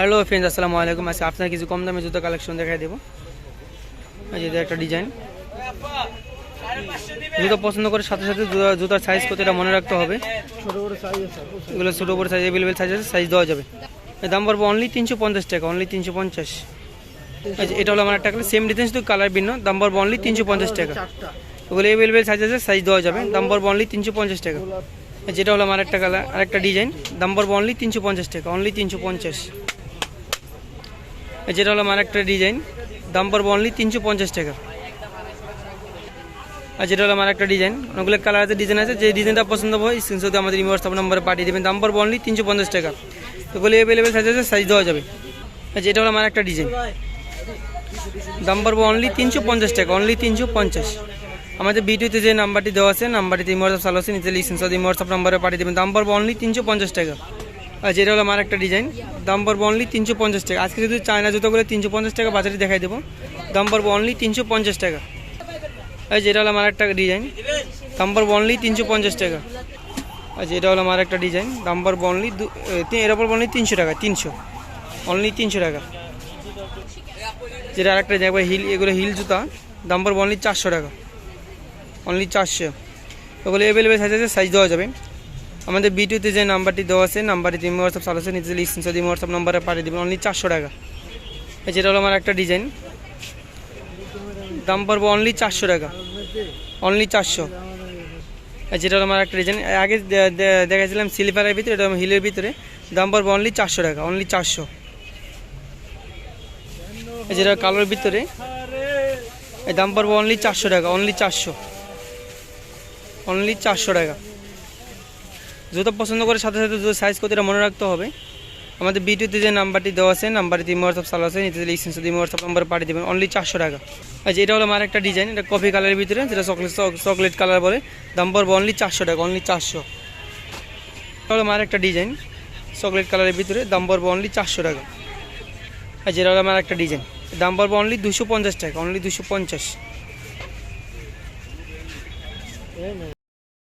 Hello friends আসসালামু আলাইকুম। আজকে আপনার কিছু কম দামে জুতো কালেকশন দেখাই দেবো। একটা ডিজাইন জুতো পছন্দ করে সাথে সাথে জুতা- জুতার সাইজ কত এটা মনে রাখতে হবে। এগুলো ছোটো বড় সাইজ অ্যাভেলেবেল সাইজ আছে সাইজ দেওয়া যাবে। দাম পড়ব অনলি তিনশো পঞ্চাশ টাকা অনলি তিনশো পঞ্চাশ। আচ্ছা এটা হলো আমার একটা সেম ডিজাইন শুধু কালার ভিন্ন। দাম পড়ব অনলি তিনশো পঞ্চাশ টাকা। ওগুলো অ্যাভেলেবেল সাইজ আছে সাইজ দেওয়া যাবে। দাম পড়ব অনলি তিনশো পঞ্চাশ টাকা। যেটা হলো আমার একটা কালার আরেকটা ডিজাইন দাম পড়ব অনলি তিনশো পঞ্চাশ টাকা অনলি তিনশো পঞ্চাশ। যেটা হলো আমার একটা ডিজাইন। দাম পড়ব অনলি তিনশো পঞ্চাশ টাকা। আর যেটা হলো আমার একটা ডিজাইন, অনেকগুলো কালার আছে ডিজাইন আছে, যে ডিজাইনটা পছন্দ হয় স্ক্রিনশটে আমাদের হোয়াটসঅ্যাপ নম্বরে পাঠিয়ে দেবেন। দাম পড়ব অনলি তিনশো পঞ্চাশ টাকা। ওগুলো অ্যাভেলেবেল সাইজ আছে সাইজ দেওয়া যাবে। আর যেটা হলো আমার একটা ডিজাইন। দাম পড়ব অনলি তিনশো পঞ্চাশ টাকা অনলি তিনশো পঞ্চাশ। আমাদের ভিডিওতে যে নাম্বারটি দেওয়া আছে নাম্বারটিতে ইমো হোয়াটসঅ্যাপ চালু আছে, নিচে লিখছেন সাথে ইমো হোয়াটসঅ্যাপ নম্বরে পাঠিয়ে দেবেন। দাম পড়ব অনলি তিনশো পঞ্চাশ টাকা। আর যেটা হলো আমার একটা ডিজাইন দাম পড়ব অনলি তিনশো পঞ্চাশ টাকা। আজকে যদি চায়না জুতোগুলো তিনশো পঞ্চাশ টাকা বাজারে দেখাই দেবো। দাম পড়ব অনলি তিনশো পঞ্চাশ টাকা। আর যেটা হলো আমার একটা ডিজাইন দাম পড়ব অনলি তিনশো পঞ্চাশ টাকা। আর যেটা হলো আমার একটা ডিজাইন দাম পড়ব অনলি এর ওপর অনলি তিনশো টাকা, তিনশো। অনলি তিনশো টাকা। যেটা আরেকটা একবার হিল এগুলো হিল জুতা। দাম পড়ব অনলি চারশো টাকা। অনলি চারশো। ওগুলো অ্যাভেলেবেল সাইজ আছে সাইজ দেওয়া যাবে। আমাদের ভিডিওতে যে নাম্বারটি দেওয়া আছে নাম্বারটি ইমো হোয়াটসঅ্যাপ চালু আছে লিখছেন যদি হোয়াটসঅ্যাপ নাম্বারে পাঠিয়ে দেবেন অনলি চারশো টাকা। যেটা হলো আমার একটা ডিজাইন দাম পড়ব অনলি চারশো টাকা। অনলি চারশো। যেটা হলো আমার একটা ডিজাইন আগে দেখাছিলাম স্লিপারের ভিতরে, এটা হিলের ভিতরে। দাম পড়ব অনলি চারশো টাকা অনলি চারশো। যেটা কালোর ভিতরে দাম পড়ব অনলি চারশো টাকা অনলি চারশো। অনলি চারশো টাকা। জুতো পছন্দ করে সাথে সাথে জুতো সাইজ কতটা মনে রাখতে হবে। আমাদের ভিডিওতে যে নাম্বারটি দেওয়া আছে নাম্বারটি হোয়াটসঅ্যাপ চালু আছে, নিচে লিখছেন যদি হোয়াটসঅ্যাপ নাম্বার পাঠিয়ে দেবেন। অনলি চারশো টাকা। আচ্ছা এটা হলো আমার একটা ডিজাইন এটা কফি কালারের ভিতরে, যেটা চকলেট চকলেট কালার বলে। দাম পড়ব অনলি চারশো টাকা অনলি চারশো। এটা হলো আমার একটা ডিজাইন চকলেট কালারের ভিতরে, দাম পড়ব অনলি চারশো টাকা। আর যেটা হলো আমার একটা ডিজাইন দাম পড়ব অনলি দুশো পঞ্চাশ টাকা অনলি দুশো পঞ্চাশ।